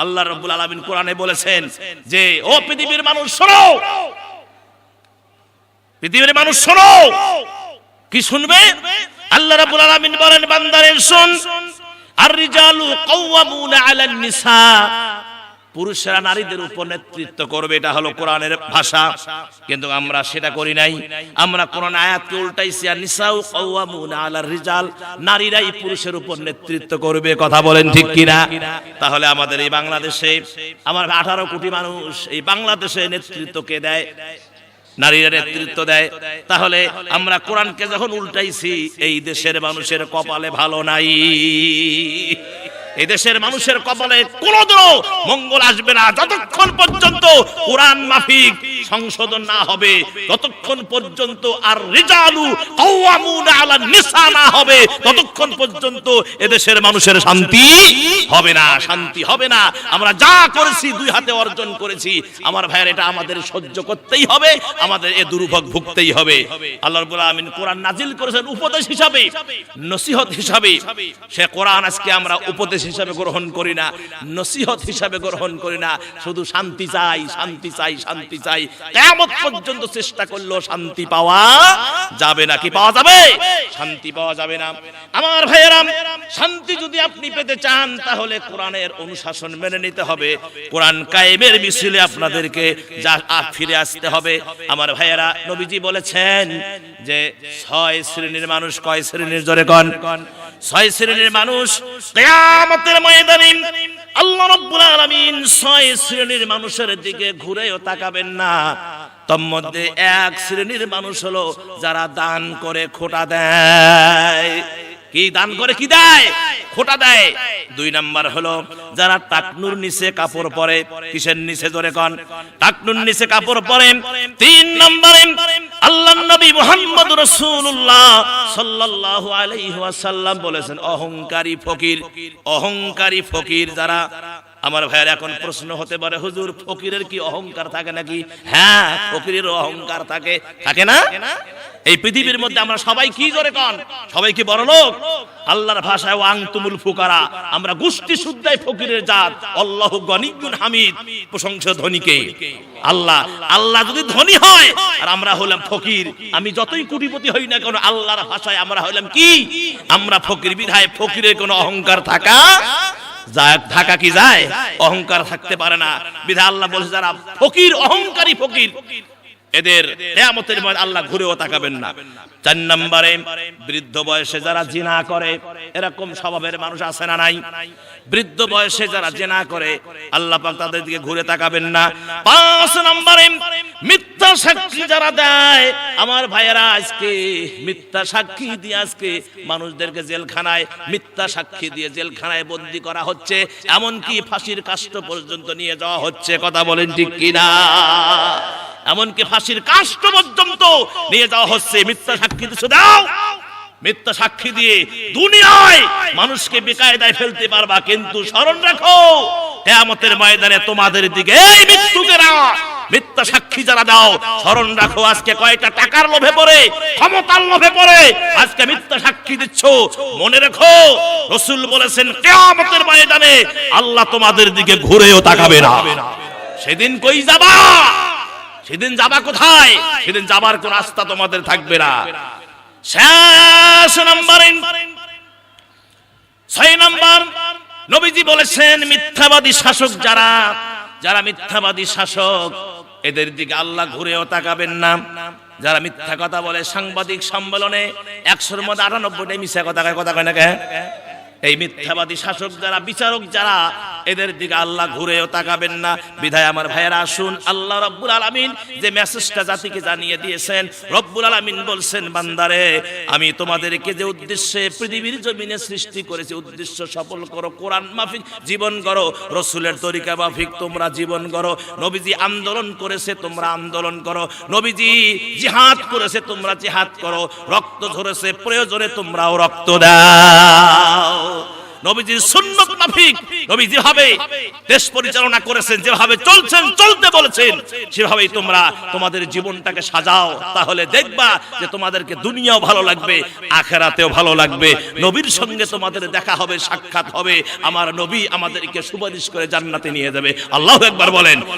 আল্লাহ রব্বুল আলমিন কোরআনে বলেছেন যে, ও পৃথিবীর মানুষ, শোনো! পৃথিবীর মানুষ, শোনো! কি শুনবে? আল্লাহ রাব্বুল আলামিন বলেন বান্দারের শুন। আর রিজালু কাওয়ামুনা আলান নিসা। পুরুষরা নারীদের উপর নেতৃত্ব করবে, এটা হলো কোরআনের ভাষা। কিন্তু আমরা সেটা করি নাই। আমরা কোরআন আয়াতকে উল্টাইছি, আর নিসাউ কাওয়ামুনা আলার রিজাল। নারীরাই পুরুষের উপর নেতৃত্ব করবে, কথা বলেন ঠিক কিনা? তাহলে আমাদের এই বাংলাদেশে, আমার আঠারো কোটি মানুষ এই বাংলাদেশে নেতৃত্ব কে দেয়? নারীরা নেতৃত্ব দেয়। তাহলে আমরা কোরআনকে যখন উল্টাইছি, এই দেশের মানুষের কপালে ভালো নাই। এই দেশের মানুষের কপালে কোনোদিনও মঙ্গল আসবে না। যতক্ষণ পর্যন্ত কোরআন মাফিক সংশোধন না হবে, ততক্ষণ পর্যন্ত আর রিজালু আলা নিসা না হবে, ততক্ষণ পর্যন্ত এদেশের মানুষের শান্তি হবে না, শান্তি হবে না। আমরা যা করেছি দুই হাতে অর্জন করেছি। আমার ভাইয়ের এটা আমাদের সহ্য করতেই হবে, আমাদের এ দুর্ভোগ ভুগতেই হবে। আল্লাহ রাব্বুল আমিন কোরআন নাজিল করেছেন উপদেশ হিসাবে, নসিহত হিসাবে। সে কোরআন আজকে আমরা উপদেশ হিসাবে গ্রহণ করি না, নসিহত হিসাবে গ্রহণ করি না। শুধু শান্তি চাই শান্তি চাই শান্তি চাই। কিয়ামত পর্যন্ত চেষ্টা করলেও শান্তি পাওয়া যাবে না। কি পাওয়া যাবে? শান্তি পাওয়া যাবে না। আমার ভাইয়েরাম, শান্তি যদি আপনি পেতে চান, তাহলে কোরআনের অনুশাসন মেনে নিতে হবে। কোরআন কায়েমের মিছিলে আপনাদেরকে ফিরে আসতে হবে। আমার ভাইয়েরা, নবীজি বলেছেন যে ছয় শ্রেণির মানুষ কয় শ্রেণির জোরে কন? ছয় শ্রেণির মানুষ কিয়ামতের ময়দানে আল্লাহ রাব্বুল আলামিন ছয় শ্রেণির মানুষের দিকে ঘুরেও তাকাবেন না। তন্মধ্যে এক শ্রেণির মানুষ হলো যারা দান করে খোটা দেয়। কি দান করে কি দেয়? খোটা দেয়। দুই নাম্বার হলো যারা টাকনুর নিচে কাপড় পরে, কিসের নিচে ধরে কন? টাকনুর নিচে কাপড় পরে। তিন নম্বরে আল্লাহ নবী মোহাম্মদ রসুল্লাহ সাল্লাল্লাহু আলাইহি ওয়াসাল্লাম বলেছেন অহংকারী ফকির অহংকারী ফকির যারা আমার ভাইয়ের এখন প্রশ্ন হতে পারে, হুজুর, ফকিরের কি অহংকার থাকে নাকি? হ্যাঁ ফকিরের অহংকার থাকে। থাকে না? এই পৃথিবীর মধ্যে আমরা সবাই কি জোরে কন? সবাই কি বড় লোক? আল্লাহর ভাষায় ও আংতুমুল ফুকারা। আমরা গোষ্ঠী শুদ্ধাই ফকিরের জাত। আল্লাহ গনিগুন হামিদ। প্রশংসা ধনীকে আল্লাহ। আল্লাহ যদি ধনী হয়, আর আমরা হলাম ফকির, আমি যতই কোটিপতি হই না কেন, আল্লাহর ভাষায় আমরা হলাম কি? আমরা ফকির বিধায় ফকিরের কোনো অহংকার থাকা থাকা কি যায়? অহংকার থাকতে পারে না। বিধা আল্লাহ বলছে যারা ফকির অহংকারী ফকির এদের কেয়ামতের মধ্যে আল্লাহ ঘুরেও তাকাবেন না। চার নম্বরে, বৃদ্ধ বয়সে যারা জিনা করে, এরকম স্বভাবের মানুষ আছে না নাই? বৃদ্ধ বয়সে যারা জেনা করে, আল্লাহ পাক তাদের দিকে ঘুরে তাকাবেন না। পাঁচ নম্বরে, মিথ্যা সাক্ষী যারা দেয়, আমার ভাইয়েরা আজকে মিথ্যা সাক্ষী দিয়ে আজকে মানুষদেরকে জেলখানায়, মিথ্যা সাক্ষী দিয়ে জেলখানায় বন্দি করা হচ্ছে, এমনকি ফাঁসির কাষ্ট পর্যন্ত নিয়ে যাওয়া হচ্ছে, কথা বলেন ঠিক কিনা? এমনকি ফাঁসির কাষ্ট পর্যন্ত নিয়ে যাওয়া হচ্ছে। মিথ্যা সাক্ষী দিছো, দাও। মিথ্যা সাক্ষী দিয়ে দুনিয়ায় মানুষকে বেকায়দায় ফেলতে পারবা, কিন্তু স্মরণ রাখো, কেয়ামতের ময়দানে তোমাদের দিকে এই মৃত্যুকেরা মিথ্যা সাক্ষী যারা দাও, স্মরণ রাখো, আজকে কয়টা টাকার লোভে পড়ে, ক্ষমতার লোভে পড়ে, আজকে মিথ্যা সাক্ষী দিচ্ছ। মনে রেখো, রসুল বলেছেন, কেয়ামতের ময়দানে আল্লাহ তোমাদের দিকে ঘুরেও তাকাবে না। সেদিন কই যাবা? সেদিন যাবা কোথায়? সেদিন যাবার কোন রাস্তা তোমাদের থাকবে না। শেষ নম্বরে ছয় নম্বর। নবীজি বলেছেন মিথ্যাবাদী শাসক যারা যারা মিথ্যাবাদী শাসক এদের দিকে আল্লাহ ঘুরেও তাকাবেন না। যারা মিথ্যা কথা বলে সাংবাদিক সম্মেলনে একশোর মধ্যে আটানব্বইটাই মিথ্যা কথা কথা কয় না কে? এই মিথ্যাবাদী শাসক যারা বিচারক যারা এদের দিকে আল্লাহ ঘুরেও তাকাবেন না। বিধায় আমার ভাইয়েরা আসুন, আল্লাহ রব্বুল আলামিন যে মেসেজটা জাতিকে জানিয়ে দিয়েছেন, রব্বুল আলামিন বলছেন, বান্দারে, আমি তোমাদেরকে যে উদ্দেশ্যে পৃথিবীর জমিনে সৃষ্টি করেছি, উদ্দেশ্য সফল করো, কোরআন মাফিক জীবন করো, রসুলের তরিকা মাফিক তোমরা জীবন করো, নবীজি আন্দোলন করেছে তোমরা আন্দোলন করো, নবীজি জিহাদ করেছে তোমরা জিহাদ করো, রক্ত ঝরেছে প্রয়োজনে তোমরাও রক্ত দাও। নবীজির সুন্নত মাফিক, নবী যেভাবে দেশ পরিচালনা করেছেন, যেভাবে চলছেন, চলতে বলেছেন, সেভাবেই তোমরা তোমাদের জীবনটাকে সাজাও। তাহলে দেখবা যে তোমাদেরকে দুনিয়াও ভালো লাগবে, আখেরাতেও ভালো লাগবে। নবীর সঙ্গে তোমাদের দেখা হবে, সাক্ষাৎ হবে। আমার নবী আমাদেরকে সুপারিশ করে জান্নাতে নিয়ে যাবে। আল্লাহ একবার বলেন।